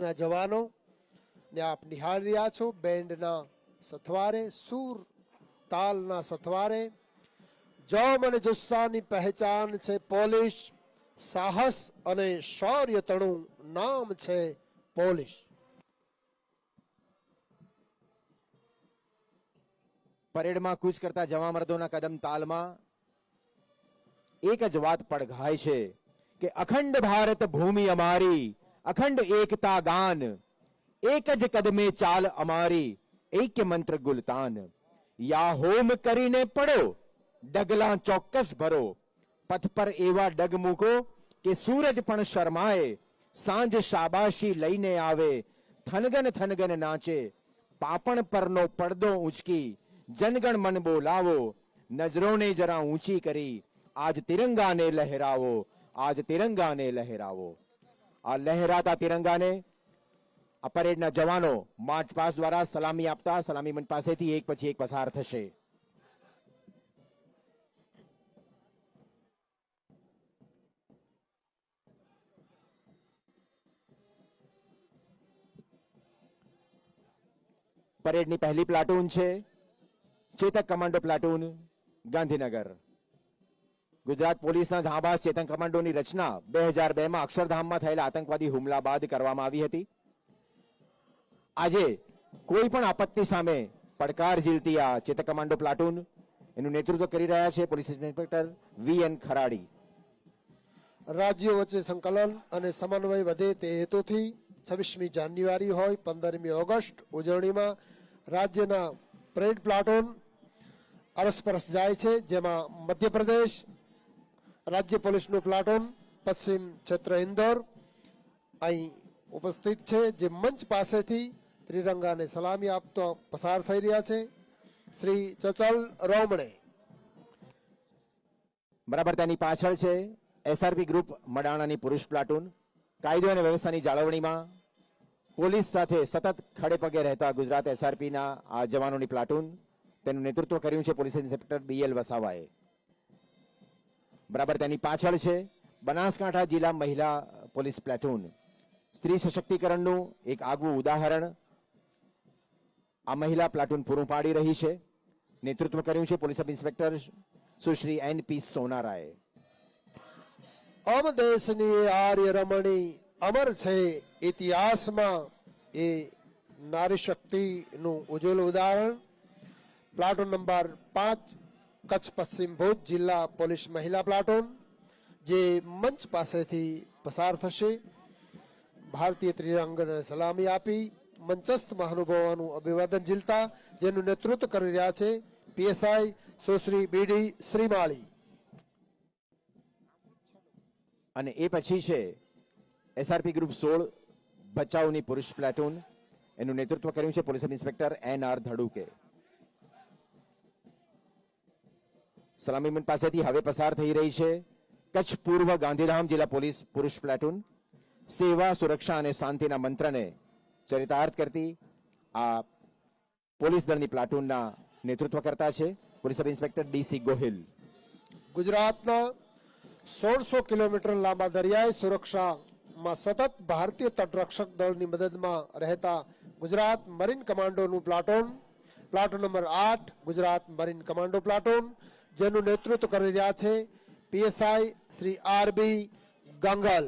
ના જવાનો ને આપ નિહાળી રહ્યા છો બેન્ડના સથવારે, સૂર તાલના સથવારે. જોમ અને જુસ્સાની પહેચાન છે પોલિશ, સાહસ અને શૌર્ય તણું નામ છે પોલિશ. પરેડમાં કૂચ કરતા જવા મર્દોના કદમ તાલમાં એક જ વાત પડઘાય છે કે અખંડ ભારત ભૂમિ અમારી અખંડ એકતા ગાન એક જ કદમે ચાલ અમારી એક્ય મંત્ર ગુલતાન યા હોમ કરીને પડો ડગલા ચોક્કસ ભરો પથ પર એવા ડગ મૂકો કે સૂરજ પણ શરમાએ સાંજ શાબાશી લઈને આવે થનગન થનગન નાચે પાપણ પરનો પડદો ઊંચકી જનગણ મન બોલાવો નજરોને જરા ઊંચી કરી આજ તિરંગાને લહેરાવો આજ તિરંગાને લહેરાવો આ લહેરાતા તિરંગાને આ પરેડના જવાનો માર્ચ પાસ દ્વારા સલામી આપતા સલામી મંચ પાસેથી એક પછી એક પસાર થશે. પરેડની પહેલી પ્લાટૂન છે. Chetak commando platoon Gandhinagar. Gujarat પોલીસના ધાબાસ ચેતન કમાન્ડોની રચના બે હજાર બેમાં અક્ષરધામમાં થયેલા આતંકવાદી હુમલા બાદ કરવામાં આવી હતી. આજે કોઈ પણ આપત્તિ સામે પડકાર ઝીલતી આ ચેતક કમાન્ડો પ્લાટૂન એનું નેતૃત્વ કરી રહ્યા છે police inspector V N Kharadi. રાજ્યો વચ્ચે સંકલન અને સમન્વય વધે તે હેતુથી છવ્વીસમી જાન્યુઆરી હોય પંદરમી ઓગસ્ટ ઉજવણીમાં રાજ્યના પરેડ પ્લાટૂન અરસપરસ જાય છે, જેમાં મધ્યપ્રદેશ રાજ્ય પોલીસનું પ્લાટૂન, પશ્ચિમ ક્ષેત્ર ઇન્દોર, અહીં ઉપસ્થિત છે, જે મંચ પાસેથી ત્રિરંગાને સલામી આપતો પસાર થઈ રહ્યા છે. શ્રી ચચલ રોમણે. બરાબર, તેની પાછળ છે એસઆરપી ગ્રુપ મડાણાની પુરુષ પ્લાટૂન. કાયદો અને વ્યવસ્થાની જાળવણીમાં પોલીસ સાથે સતત ખડે પગે રહેતા ગુજરાત એસઆરપીના આ જવાનોની પ્લાટૂન. તેનું નેતૃત્વ કર્યું છે પોલીસ ઇન્સ્પેક્ટર બીએલ વસાવાએ. બરાબર, તેની પાછળ છે બનાસકાંઠા જિલ્લા મહિલા પોલીસ પ્લેટૂન. સ્ત્રી સશક્તિકરણનું એક આગવું ઉદાહરણ આ મહિલા પ્લાટૂન પૂરું પાડી રહી છે. નેતૃત્વ કર્યું છે police sub inspector Sushri N P સોનારાએ. અમ દેશની આર્ય રમણી અમર છે, ઇતિહાસમાં એ નારી શક્તિનું ઉજ્જવલ ઉદાહરણ. પ્લાટૂન નંબર પાંચ કચ્છ પશ્ચિમ ભુજ જિલ્લા પોલીસ મહિલા પ્લાટોન, જે મંચ પાસેથી પસાર થશે. ભારતીય ત્રિરંગને સલામી આપી મંચસ્થ મહાનુભાવોનું અભિવાદન ઝીલતા, જેનું નેતૃત્વ કરી રહ્યા છે પીએસઆઈ સુશ્રી બીડી શ્રીમાળી. અને એ પછી છે એસઆરપી ગ્રુપ સોળ, ભચાઉની પુરુષ પ્લાટૂન. એનું નેતૃત્વ કર્યું છે પોલીસ ઇન્સ્પેક્ટર એન આર ધડુકે. સલામી પાસેથી હવે પસાર થઈ રહી છે. કચ્છ પૂર્વ ગાંધીધામ જિલ્લા પોલીસ પુરુષ પ્લાટૂન સેવા, સુરક્ષા અને શાંતિના મંત્રને ચરિતાર્થ કરતી આ પોલીસ દળની પ્લાટૂનના નેતૃત્વ કરતા છે. Police sub inspector DC Gohil. ગુજરાતના સોળસો કિલોમીટર લાંબા દરિયાઈ સુરક્ષામાં સતત ભારતીય તટરક્ષક દળની મદદમાં રહેતા ગુજરાત મરીન કમાન્ડોનું પ્લાટોન. પ્લાટૂન નંબર આઠ, ગુજરાત મરીન કમાન્ડો પ્લાટૂન. જેનું નેતૃત્વ કરી રહ્યા છે PSI Shri R B Gangal